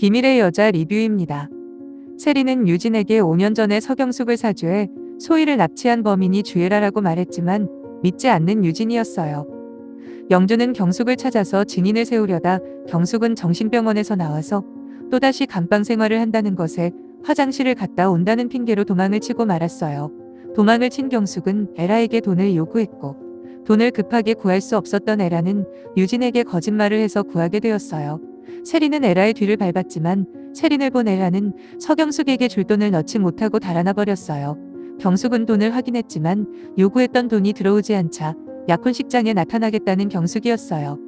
비밀의 여자 리뷰입니다. 세리는 유진에게 5년 전에 서경숙을 사주해 소희를 납치한 범인이 주애라라고 말했지만 믿지 않는 유진이었어요. 영주는 경숙을 찾아서 증인을 세우려다 경숙은 정신병원에서 나와서 또다시 감방 생활을 한다는 것에 화장실을 갔다 온다는 핑계로 도망을 치고 말았어요. 도망을 친 경숙은 에라에게 돈을 요구했고 돈을 급하게 구할 수 없었던 에라는 유진에게 거짓말을 해서 구하게 되었어요. 세리는 에라의 뒤를 밟았지만 세린을 본 에라는 서경숙에게 줄 돈을 넣지 못하고 달아나 버렸어요. 경숙은 돈을 확인했지만 요구했던 돈이 들어오지 않자 약혼식장에 나타나겠다는 경숙이었어요.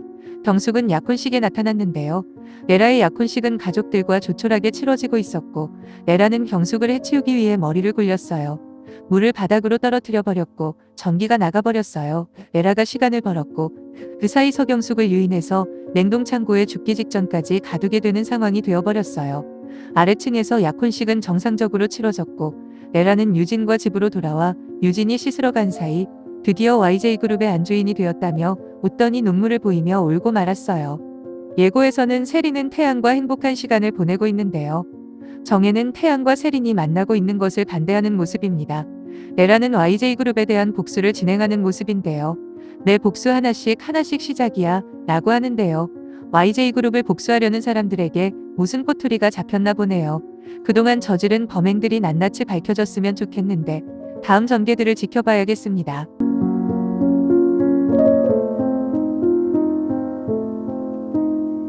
경숙은 약혼식에 나타났는데요. 에라의 약혼식은 가족들과 조촐하게 치러지고 있었고 에라는 경숙을 해치우기 위해 머리를 굴렸어요. 물을 바닥으로 떨어뜨려 버렸고 전기가 나가버렸어요. 에라가 시간을 벌었고 그 사이 서경숙을 유인해서 냉동창고에 죽기 직전까지 가두게 되는 상황이 되어버렸어요. 아래층에서 약혼식은 정상적으로 치러졌고 에라는 유진과 집으로 돌아와 유진이 씻으러 간 사이 드디어 YJ그룹의 안주인이 되었다며 웃더니 눈물을 보이며 울고 말았어요. 예고에서는 세린은 태양과 행복한 시간을 보내고 있는데요. 정혜는 태양과 세린이 만나고 있는 것을 반대하는 모습입니다. 에라는 YJ그룹에 대한 복수를 진행하는 모습인데요. 내 복수 하나씩 하나씩 시작이야 라고 하는데요. YJ그룹을 복수하려는 사람들에게 무슨 꼬투리가 잡혔나 보네요. 그동안 저지른 범행들이 낱낱이 밝혀졌으면 좋겠는데 다음 전개들을 지켜봐야겠습니다.